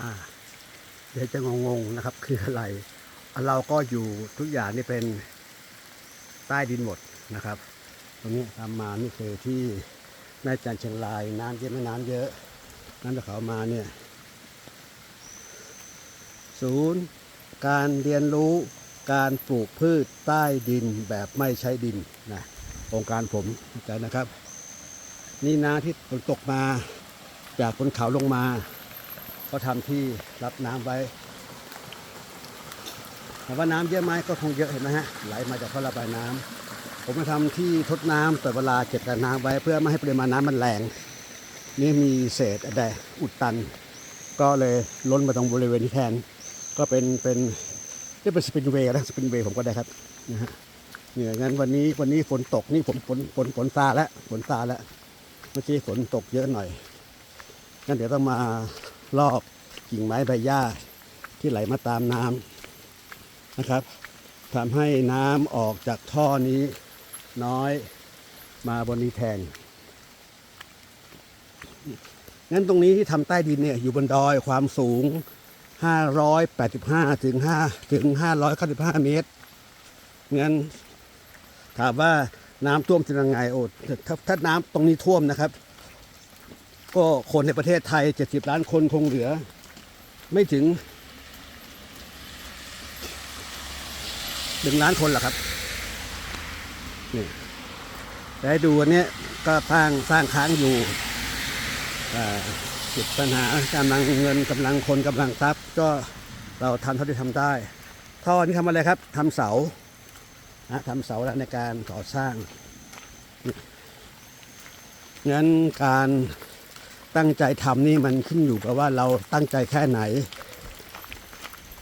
อ่าเดี๋ยวจะงงๆนะครับ คืออะไร เราก็อยู่ทุกอย่างนี่เป็นใต้ดินหมดนะครับ ตรงนี้ตามานี่คือที่แม่จันเชียงรายน้ำเยอะไม่น้ำเยอะน้ำจากเขามาเนี่ยศูนย์การเรียนรู้การปลูกพืชใต้ดินแบบไม่ใช้ดินนะโครงการผมใจนะครับ นี่น้ำที่ฝนตกมาจากบนเขาลงมา ก็ทำที่รับน้ำไว้ถามว่าน้ำเยอะไหมก็คงเยอะเห็นไหมฮะไหลมาจากท่อระบายน้ำผมมาทำที่ทดน้ำแต่เวลาเก็บกักน้ำไว้ เพื่อไม่ให้ปริมาณน้ำมันแรง นี่มีเศษอะไรอุดตัน ก็เลยล้นมาตรงบริเวณที่แทน ก็เป็นเป็นที่เป็นสปินเวย์นะสปินเวย์ผมก็ได้ครับนะฮะเนี่ยงั้นวันนี้วันนี้ฝนตกนี่ผมฝนฝนฝนซาแล้วฝนซาแล้วเมื่อกี้ฝนตกเยอะหน่อยงั้นเดี๋ยวต้องมา ลอกกิ่งไม้ใบหญ้าที่ไหลมาตามน้ำนะครับทำให้น้ำออกจากท่อนี้น้อยมาบนนี้แทนงั้นตรงนี้ที่ทำใต้ดินเนี่ยอยู่บนดอยความสูง 585 ถึง5ถึง 595 เมตร งั้นถามว่าน้ำท่วมจะยังไงโอ้ถ้าถ้าน้ำตรงนี้ท่วมนะครับ ก็คนในประเทศไทย 70 ล้านคนคงเหลือ ไม่ถึงหนึ่งล้านคนหรอครับนี่แต่ดูอันนี้ก็สร้างสร้างค้างอยู่อ่าติดปัญหากำลังเงินกำลังคนกำลังทรัพย์ ก็เราทำเท่าที่ทำได้ท่อนี้ทำอะไรครับทำเสานะทำเสาแล้วในการก่อสร้างงั้นการ ตั้งใจทำนี่มันขึ้นอยู่กับว่าเราตั้งใจแค่ไหน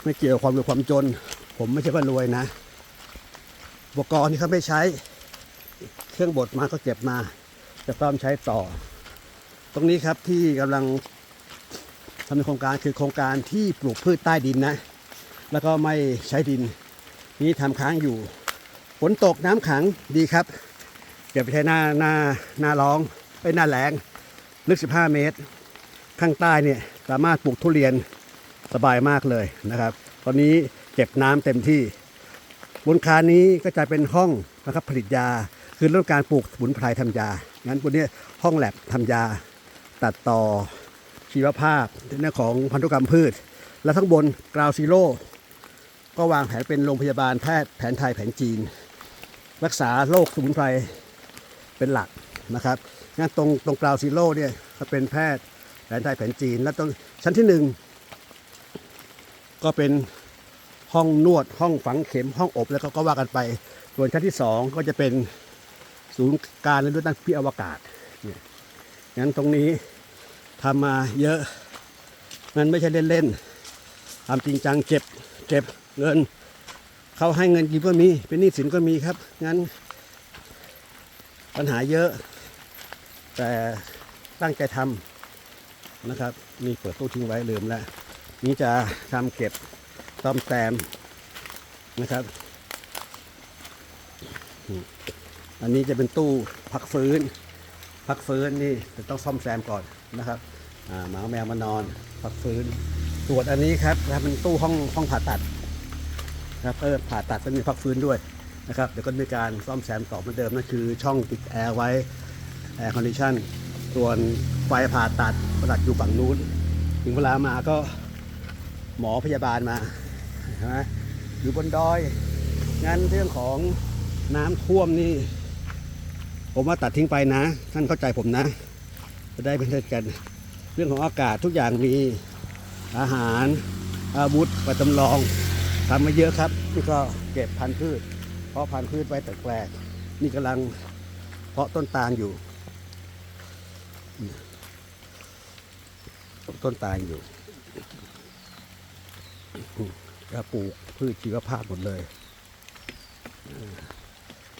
ไม่เกี่ยวกับความรวยความจน ผมไม่ใช่ว่ารวยนะ อุปกรณ์ที่เขาไม่ใช้ เครื่องบดมาก็เก็บมา จะต้อมใช้ต่อ ตรงนี้ครับที่กำลังทำในโครงการคือโครงการที่ปลูกพืชใต้ดินนะ แล้วก็ไม่ใช้ดิน นี้ทำค้างอยู่ฝนตกน้ำขังดีครับเก็บไปใช้หน้าหน้าหน้าร้องไปหน้าแหลง ลึก 15 เมตร ข้างใต้เนี่ยสามารถปลูกทุเรียนสบายมากเลยนะครับ ตอนนี้เก็บน้ำเต็มที่บนคานนี้ก็จะเป็นห้องนะครับผลิตยา คือเรื่องการปลูกสมุนไพรทำยา งั้นบนนี้ห้องแลบทำยา ตัดต่อชีวภาพในเรื่องของพันธุกรรมพืช และทั้งบนกราวซีโร่ก็วางแผนเป็นโรงพยาบาลแพทย์แผนไทยแผนจีน รักษาโรคสมุนไพรเป็นหลักนะครับ งั้นตรงตรงกราวซีโร่เนี่ยก็เป็นแพทย์แผนไทยแผนจีน และตรงชั้นที่หนึ่งก็เป็นห้องนวดห้องฝังเข็มห้องอบแล้วก็ก็ว่ากันไป ส่วนชั้นที่สองก็จะเป็นศูนย์การเรียนรู้ด้านพิอวกาศเนี่ยงั้นตรงนี้ทำมาเยอะมันไม่ใช่เล่นๆทำจริงจังเจ็บเจ็บเงินเขาให้เงินกี่ก็มี เป็นหนี้สินก็มีครับ งั้นปัญหาเยอะ แต่ตั้งใจทำนะครับมีเปิดตู้ทิ้งไว้ลืมแล้วนี่จะทำเก็บต้อมแซมนะครับ อันนี้จะเป็นตู้พักฟื้น พักฟื้นนี่จะต้องซ่อมแซมก่อนนะครับหมาแมวมานอนพักฟื้นตรวจอันนี้ครับทำเป็นตู้ห้องห้องผ่าตัดนะครับเออผ่าตัดก็มีพักฟื้นด้วยนะครับเดี๋ยวก็มีการซ่อมแซมต่อเหมือนเดิมนั่นคือช่องติดแอร์ไว้ แอร์คอนดิชันส่วนไฟผ่าตัดผ่าตัดอยู่ฝั่งนู้น ถึงเวลามาก็หมอพยาบาลมาใช่ไหมอยู่บนดอยงั้นเรื่องของน้ำท่วมนี่ ผมว่าตัดทิ้งไปนะ ท่านเข้าใจผมนะ จะได้เป็นเพื่อนกัน เรื่องของอากาศทุกอย่างมีอาหารอาวุธไปจำลองทำมาเยอะครับนี่ก็เก็บพันธุ์พืช เพราะพันธุ์พืชไว้แต่แปลกนี่กำลังเพาะต้นตาลอยู่ ต้นตาลอยู่ก็ปลูกพืชชีวภาพหมดเลย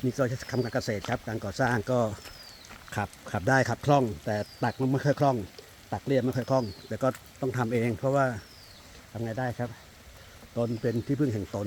นี่ก็จะทำการเกษตรครับ การก่อสร้างก็ขับขับได้ขับคล่อง แต่ตักมันไม่ค่อยคล่อง ตักเรียบไม่ค่อยคล่อง แต่ก็ต้องทำเอง เพราะว่าทำไงได้ครับ ตนเป็นที่พึ่งแห่งตน